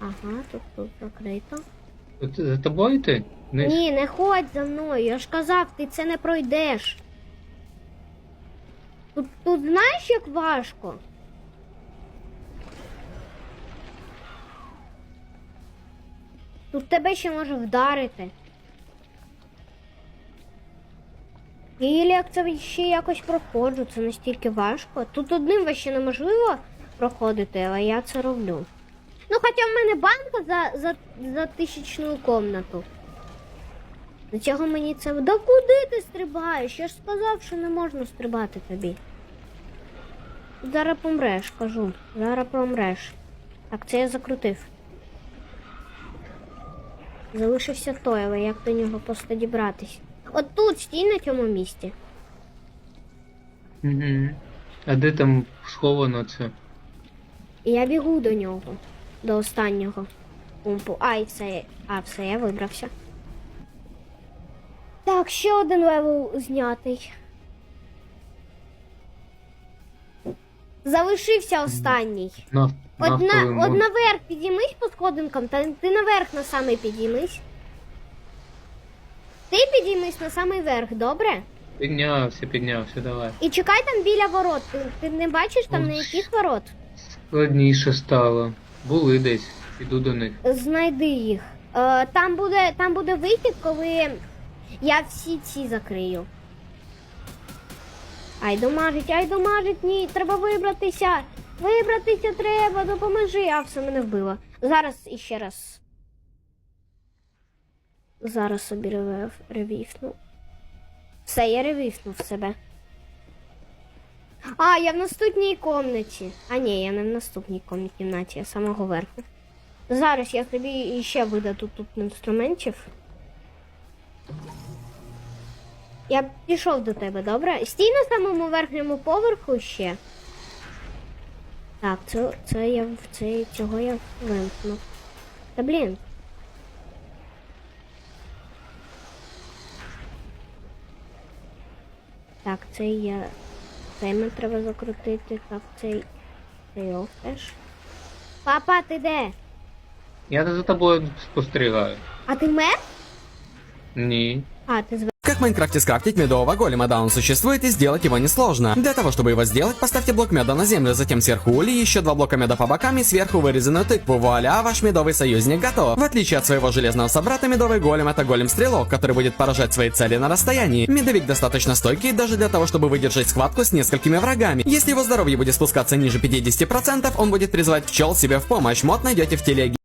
Ага, тут тут закрито. От За тобою йти? Вниз? Ні, не ходь за мною. Я ж казав, ти це не пройдеш. Тут, тут знаєш, як важко? Тут тебе ще може вдарити. Я як це ще якось проходжу, це настільки важко. Тут одним вообще неможливо проходити, але я це роблю. Ну, хоча в мене банка за, за, за тисячну комнату. До чого мені це? Да куди ти стрибаєш? Я ж сказав, що не можна стрибати тобі. Зараз помреш, кажу. Зараз помреш. Так, це я закрутив. Залишився той, але як до нього просто дібратись? От тут стій на цьому місці. Угу. А де там сховано це? Я бігу до нього. До останнього пункту. А, і все. А, все, я вибрався. Так, ще один левел знятий. Залишився останній. На, От, на, нафтовий от наверх підіймись по сходинкам, та ти наверх на самий підіймись. Ти підіймись на самий верх, добре? Піднявся, піднявся, давай. І чекай там біля ворот. Ти, ти не бачиш там на яких ворот? Складніше стало. Були десь. Іду до них. Знайди їх. Е, там буде там буде вихід, коли я всі ці закрию. Ай, домажить, ай, домажить, ні, треба вибратися. Вибратися треба, допоможи. А все мене вбило. Зараз іще раз. Зараз собі ревіфну. Все, я ревіфнув себе. А, я в наступній комнаті. А ні, я не в наступній кімнаті, я самого верху. Зараз я тобі ще видаду тут інструментів. Я пішов до тебе, добре? Стій на самому верхньому поверху ще. Так, це, це я це, цього я вимкнув. Та блін. Так, цей я. Цей треба закрутити. Так, цей. Цей теж. Папа, ти де? Я за тобою спостерігаю. А ти мер? Ні. А, ти з в Майнкрафте скрафтить медового голема, да он существует и сделать его несложно. Для того, чтобы его сделать, поставьте блок меда на землю, затем сверху ули, еще два блока меда по бокам и сверху вырезанную тыкву. Вуаля, ваш медовый союзник готов. В отличие от своего железного собрата, медовый голем это голем-стрелок, который будет поражать свои цели на расстоянии. Медовик достаточно стойкий даже для того, чтобы выдержать схватку с несколькими врагами. Если его здоровье будет спускаться ниже 50%, он будет призывать пчел себе в помощь. Мод найдете в телеге.